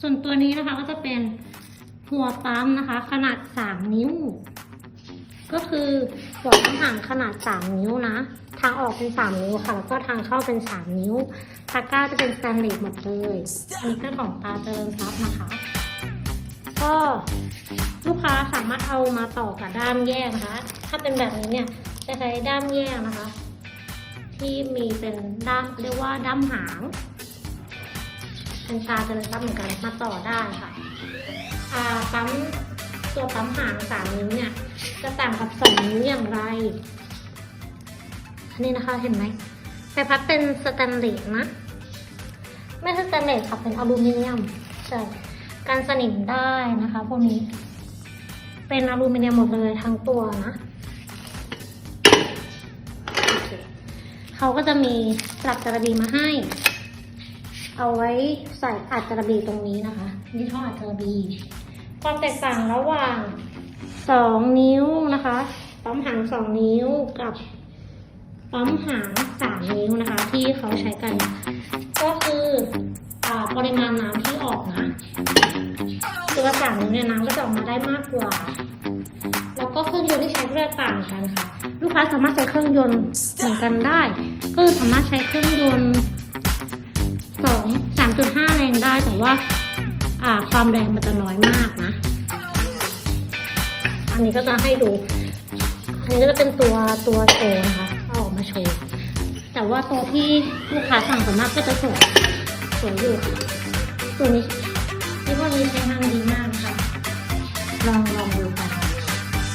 ส่วนตัวนี้นะคะก็จะเป็นหัวปั๊มนะคะ ขนาด 3 นิ้ว ก็คือหัวปั๊มห่างขนาด 3 นิ้วนะ ทางออกเป็น 3 นิ้วค่ะ แล้วก็ทางเข้าเป็น 3 นิ้วตะกร้าจะเป็นสแตนเลสหมดเลยอันนี้เป็นของตาเจริญทรัพย์นะคะ ก็ลูกค้าสามารถเอามาต่อกับด้ามแยกนะคะ ถ้าเป็นแบบนี้เนี่ยจะใช้ด้ามแยกนะคะ ที่มีเป็นด้ามเรียกว่าด้ามหาง เป็นตาเจริญทรัพย์เหมือนกันมาต่อได้ค่ะปั๊มตัวปั๊มหางสามนิ้วเนี่ยจะต่างกับสองนิ้วอย่างไรอันนี้นะคะเห็นไหมใบพัดเป็นสแตนเลสนะไม่ใช่สแตนเลสค่ะเป็นอลูมิเนียมใช่การสนิมได้นะคะพวกนี้ เป็นอลูมิเนียมหมดเลยทั้งตัวนะเเขาก็จะมีปลักจระบีมาให้ เอาไว้ใส่อัดจระบีตรงนี้นะคะ นี่ท่ออัดจระบี ความแตกต่างระหว่างสองนิ้วนะคะปั๊มหางสองนิ้วกับปั๊มหางสามนิ้วนะคะ ที่เขาใช้กัน ก็คืออปริมาณน้ำที่ออกนะตัวสามนิ้วเนี่ยน้ำก็จะออกมาได้มากกว่าแล้วก็เครื่องยนต์ที่ใช้ก็จะต่างกันค่ะ ลูกค้าสามารถใช้เครื่องยนต์เหมือนกันได้ ก็สามารถใช้เครื่องยนต์ 3.5 แรงได้แต่ว่าความแรงมันจะน้อยมากนะ อันนี้ก็จะให้ดู อันนี้ก็จะเป็นตัวตัวโชว์นะคะเอาออกมาโชว์ แต่ว่าตัวที่ลูกค้าสั่งส่นมากก็จะสวยสวยอยู่ตัวนี้ที่ว่ามีใช้งานดีมากนะคะลองลองดูกัน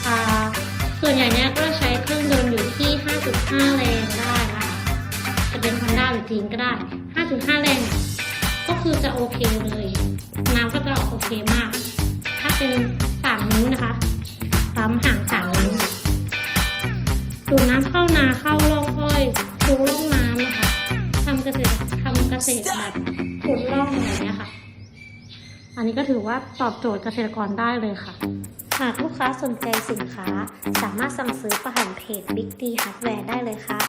อ่าส่วนใหญ่เนี้ยก็ใช้เครื่องยนต์อยู่ที่ 5.5 แรงได้ค่ะจะเป็นคอนด้าหรือจีนก็ได้ 5.5 แรง คือจะโอเคเลย น้ำก็จะออกโอเคมาก ถ้าเป็น3นิ้วนะคะปั๊มห่าง3นิ้วดูดน้ำเข้านาเข้าร่องอ้อยดูร่องน้ำนะคะทำเกษตรทำเกษตรแบบขุดร่องอะไรเงี้ยค่ะ อันนี้ก็ถือว่าตอบโจทย์เกษตรกรได้เลยค่ะหากลูกค้าสนใจสินค้า สามารถสั่งซื้อผ่านเพจ Big D Hardware ได้เลยค่ะ